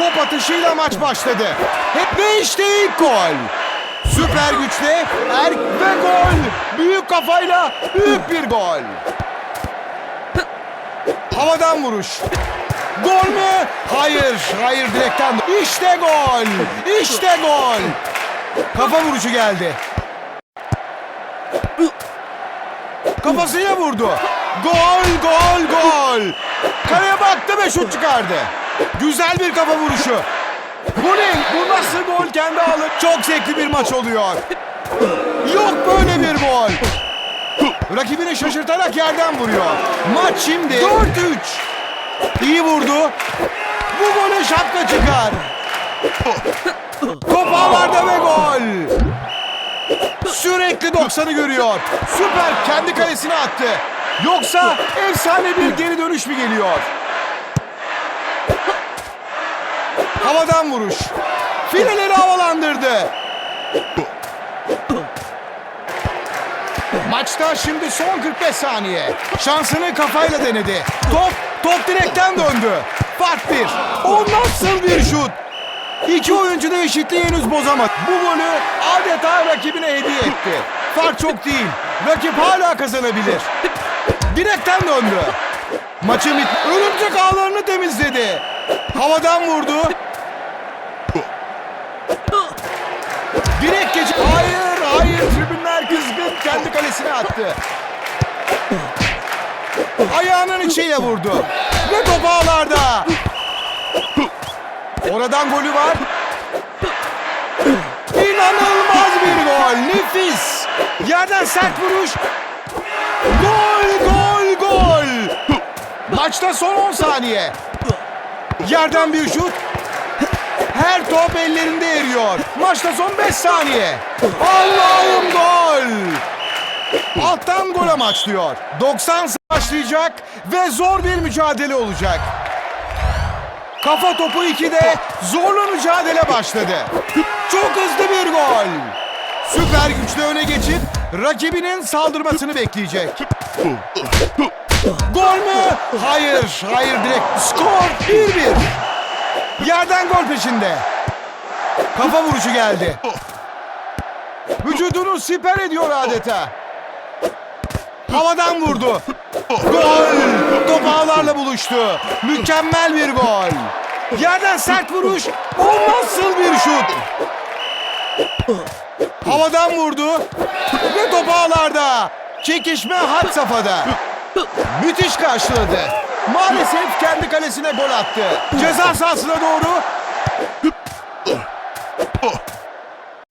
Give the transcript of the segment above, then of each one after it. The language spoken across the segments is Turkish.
top atışıyla maç başladı. Hep ve işte ilk gol. Süper güçle er ve gol. Büyük kafayla büyük bir gol. Havadan vuruş. Gol mü? Hayır, hayır direkten. İşte gol. İşte gol. Kafa vuruşu geldi. Kafasıyla vurdu. Gol, gol, gol. Kaleye baktı ve şut çıkardı. Güzel bir kafa vuruşu. Bu ne? Bu nasıl gol kendi alır? Çok zevkli bir maç oluyor. Yok böyle bir gol. Rakibini şaşırtarak yerden vuruyor. Maç şimdi 4-3. İyi vurdu. Bu gole şapka çıkar. Top ağlarda ve gol. Sürekli 90'ı görüyor. Süper kendi kalesine attı. Yoksa efsane bir geri dönüş mü geliyor? Havadan vuruş. Fileleri havalandırdı. Maçta şimdi son 45 saniye. Şansını kafayla denedi. Top, top direkten döndü. Fark bir. O nasıl bir şut? İki oyuncu da eşitliği henüz bozamadı. Bu golü adeta rakibine hediye etti. Fark çok değil. Rakip hala kazanabilir. Direkten döndü. Maçı bit. Örümcek ağlarını temizledi. Havadan vurdu. Direkt geçip hayır hayır tribünler kızgın kendi kalesine attı. Ayağının içiyle vurdu. Ve top ağlarda. Oradan golü var. İnanılmaz bir gol. Nefis. Yerden sert vuruş. Gol, gol, gol. Maçta son 10 saniye. Yerden bir şut. Her top ellerinde eriyor. Maçta son 5 saniye. Allah'ım gol. Alttan gol amaçlıyor. 90 başlayacak ve zor bir mücadele olacak. Kafa topu 2'de zorlu mücadele başladı. Çok hızlı bir gol. Süper güçle öne geçip rakibinin saldırmasını bekleyecek. Gol mü? Hayır, hayır direkt. Skor 1-1. Yerden gol peşinde. Kafa vuruşu geldi. Vücudunu siper ediyor adeta. Havadan vurdu. Gol! Top ağlarla buluştu. Mükemmel bir gol. Yerden sert vuruş. O nasıl bir şut? Havadan vurdu. Ve top ağlarda. Çekişme had safhada. Müthiş karşıladı. Maalesef kendi kalesine gol attı. Ceza sahasına doğru.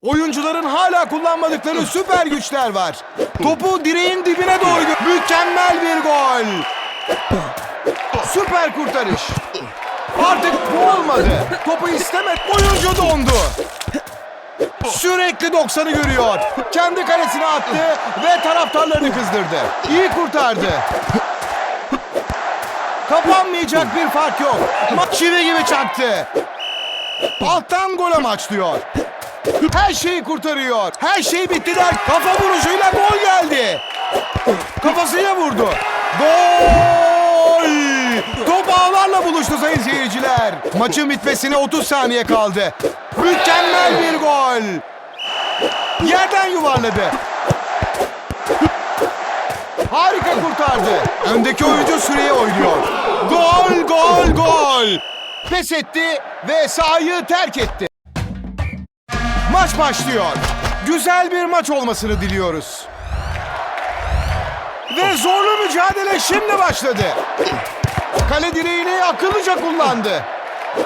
Oyuncuların hala kullanmadıkları süper güçler var. Topu direğin dibine doğru Mükemmel bir gol. Süper kurtarış. Artık bu olmadı. Topu istemedi. Oyuncu dondu. Sürekli 90'ı görüyor. Kendi kalesine attı ve taraftarlarını kızdırdı. İyi kurtardı. Kapanmayacak bir fark yok. Maç çivi gibi çaktı. Alttan gol amaçlıyor. Her şeyi kurtarıyor. Her şey bitti der. Kafa vuruşuyla gol geldi. Kafasıyla vurdu. Gol! Top ağlarla buluştu sayın seyirciler. Maçın bitmesine 30 saniye kaldı. Mükemmel gol. Yerden yuvarladı. Harika kurtardı. Öndeki oyuncu süreye oynuyor. Gol, gol, gol. Pes etti ve sahayı terk etti. Maç başlıyor. Güzel bir maç olmasını diliyoruz. Ve zorlu mücadele şimdi başladı. Kale direğini akıllıca kullandı.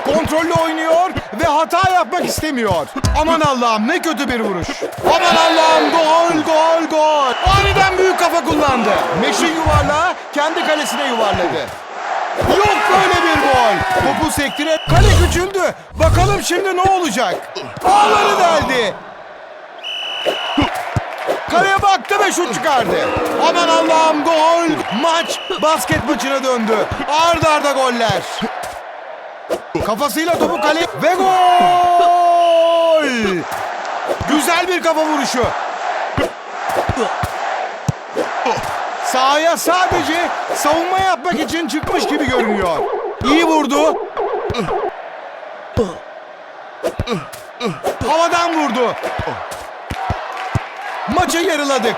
Kontrollü oynuyor ve hata yapmak istemiyor. Aman Allah'ım ne kötü bir vuruş. Aman Allah'ım gol gol gol. Aniden büyük kafa kullandı. Meşin yuvarlağı kendi kalesine yuvarladı. Yok böyle bir gol. Topu sektire kale küçüldü. Bakalım şimdi ne olacak? Ağları deldi. Kaleye baktı ve şut çıkardı. Aman Allah'ım gol. Maç basket maçına döndü. Arda arda goller. Kafasıyla topu kale ve gol. Güzel bir kafa vuruşu. Sahaya sadece savunma yapmak için çıkmış gibi görünüyor. İyi vurdu. Havadan vurdu. Maçı yarıladık.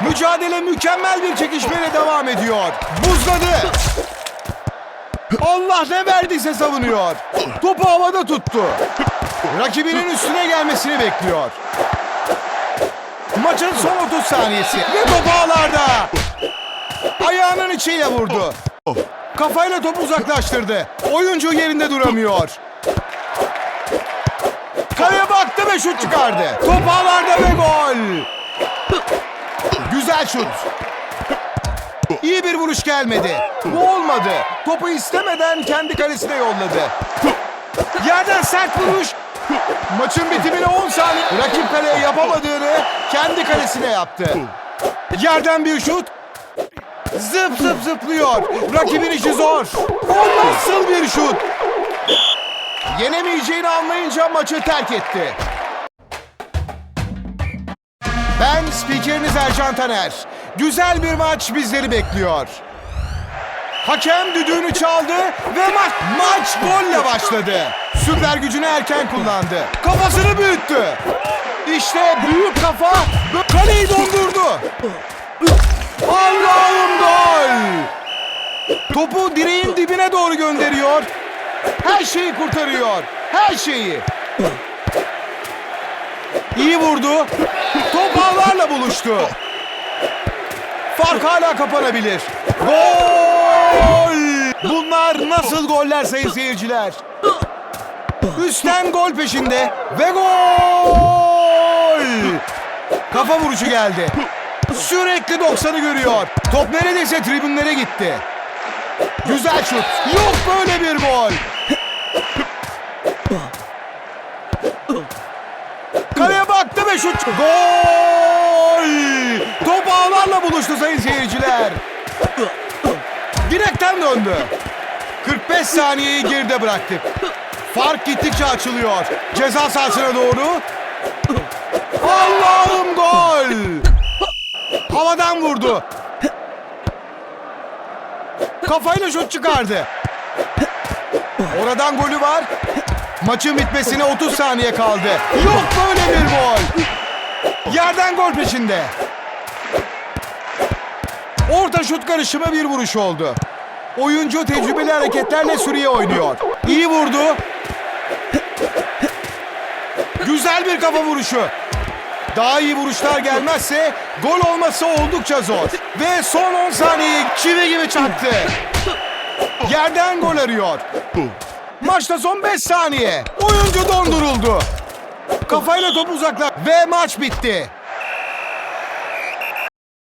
Mücadele mükemmel bir çekişmeyle devam ediyor. Buzladı. Allah ne verdiyse savunuyor. Topu havada tuttu. Rakibinin üstüne gelmesini bekliyor. Maçın son 30 saniyesi ve top ağlarda. Ayağının içiyle vurdu. Kafayla topu uzaklaştırdı. Oyuncu yerinde duramıyor. Kaleye baktı ve şut çıkardı. Top ağlarda ve gol. Güzel şut. İyi bir vuruş gelmedi. Bu olmadı. Topu istemeden kendi kalesine yolladı. Yerden sert vuruş. Maçın bitimine 10 saniye. Rakip kaleye yapamadığını kendi kalesine yaptı. Yerden bir şut. Zıp zıp zıplıyor. Rakibin işi zor. O nasıl bir şut? Yenemeyeceğini anlayınca maçı terk etti. Ben spikeriniz Ercan Taner. Güzel bir maç bizleri bekliyor. Hakem düdüğünü çaldı ve maç maç golle başladı. Süper gücünü erken kullandı. Kafasını büyüttü. İşte büyük kafa kaleyi dondurdu. Allah'ım gol! Topu direğin dibine doğru gönderiyor. Her şeyi kurtarıyor. Her şeyi. İyi vurdu. Ağlarla buluştu. Fark hala kapanabilir. Gol! Bunlar nasıl goller sayın seyirciler? Üstten gol peşinde ve gol! Kafa vuruşu geldi. Sürekli 90'ı görüyor. Top neredeyse tribünlere gitti. Güzel şut. Yok böyle bir gol. Ve şut. Gol! Top ağlarla buluştu sayın seyirciler. Direkten döndü. 45 saniyeyi geride bıraktık. Fark gittikçe açılıyor. Ceza sahasına doğru. Allah'ım gol! Havadan vurdu. Kafayla şut çıkardı. Oradan golü var. Maçın bitmesine 30 saniye kaldı. Yok böyle bir gol. Yerden gol peşinde. Orta şut karışımı bir vuruş oldu. Oyuncu tecrübeli hareketlerle sürüye oynuyor. İyi vurdu. Güzel bir kafa vuruşu. Daha iyi vuruşlar gelmezse gol olması oldukça zor. Ve son 10 saniye çivi gibi çaktı. Yerden gol arıyor. Maçta son 5 saniye. Oyuncu donduruldu. Kafayla top uzakla ve maç bitti.